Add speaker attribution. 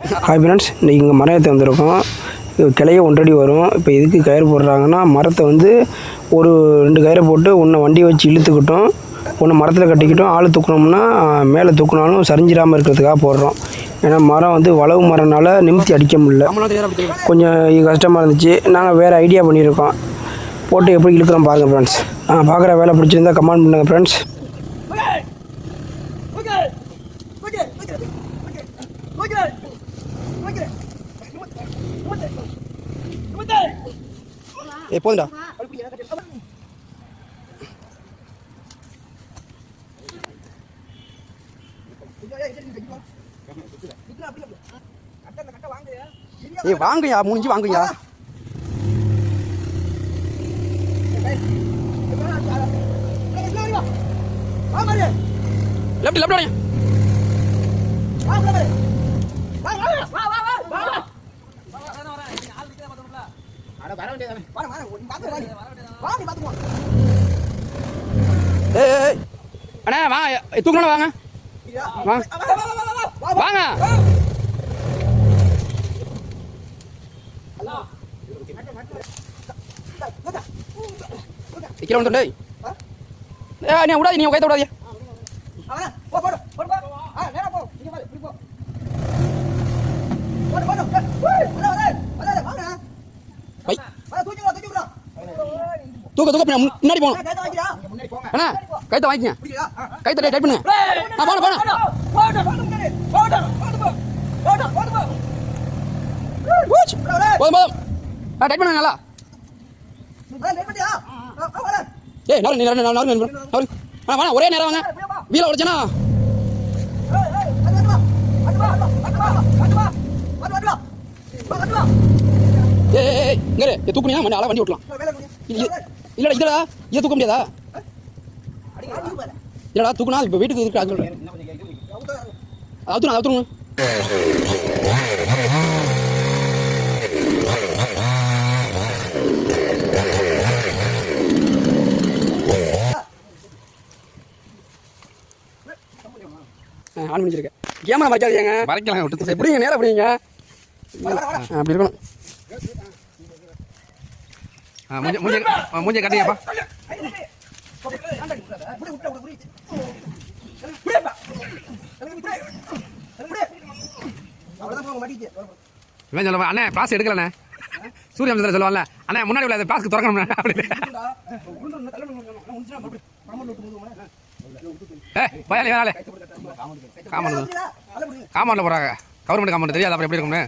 Speaker 1: Hi friends இன்றைக்கி இங்கே மரம் ஏற்ற வந்திருக்கோம் கிளைய ஒன்றடி வரும் இப்போ எதுக்கு கயிறு போடுறாங்கன்னா மரத்தை வந்து ஒரு ரெண்டு கயிறை போட்டு ஒன்று வண்டியை வச்சு இழுத்துக்கிட்டோம் ஒன்று மரத்தில் கட்டிக்கிட்டோம் ஆள் தூக்குனோம்னா மேலே தூக்குனாலும் சரிஞ்சிடாமல் இருக்கிறதுக்காக போடுறோம் ஏன்னா மரம் வந்து வளவு மரம்னால நிமித்தி அடிக்க முடியல கொஞ்சம் கஷ்டமாக இருந்துச்சு நாங்கள் வேறு ஐடியா பண்ணியிருக்கோம் போட்டு எப்படி இழுக்கிறோம் பாருங்கள் ஃப்ரெண்ட்ஸ் பார்க்குற வேலை பிடிச்சிருந்தா கமெண்ட் பண்ணுங்கள் ஃப்ரெண்ட்ஸ் ஏ போதுடா ஏ வாங்கய்யா மூஞ்சி வாங்கய்யா லெஃப்ட் லெஃப்ட் வாங்க ஏய் ஏய், ஏய் அண்ணா வாங்க. தூக்கணும் வாங்க. வாங்க கீழே வந்துட்டே ஏ நீ விடாது நீ கைத்த விடாதீங்க தூக்க தூக்க முன்னாடி போகணும். அண்ணா கைத்த வாங்கிக்கங்க. கைத்த டைட் பண்ணுங்க ஆ போன போன போதும் போதும். ஆ டைட் பண்ணுங்க நல்லா. ஏய் நாலு நீ நாலு நாலு நாலு அண்ணா வாங்க ஒரே நேரம் வாங்க. வீல உடைச்சனா? ஏய் ஏய் இங்க தூக்குனியா மண்ணி அழகா வண்டி ஓட்டலாம். இல்லடா இதடா இதை தூக்க முடியாதா? இல்லடா தூக்குனா இப்போ வீட்டுக்கு இருக்கு அது அவுத்துணும் அவுத்துணும் ஆன் பண்ணிச்சிருக்கேன் கேமரா மறைக்காதீங்க.
Speaker 2: மறைக்கலாம்
Speaker 1: எப்படிங்க நேரம் எப்படிங்க ஆ, அப்படி இருக்கணும்.
Speaker 2: மூஞ்ச மூஞ்சி மூஞ்சி கட்டிங்கப்பா இவன் சொல்லுவா அண்ணே பாஸ் எடுக்கலண்ணே சூரிய வம்சத்தில் சொல்லுவான்ல அண்ணே முன்னாடி உள்ள பாஸ்க்கு திறக்கணும் அப்படி காமன் பயாலி வேணாலே போகிறாங்க கவர்மெண்ட் காமௌண்ட் தெரியாது அப்புறம் எப்படி இருக்கும்னு.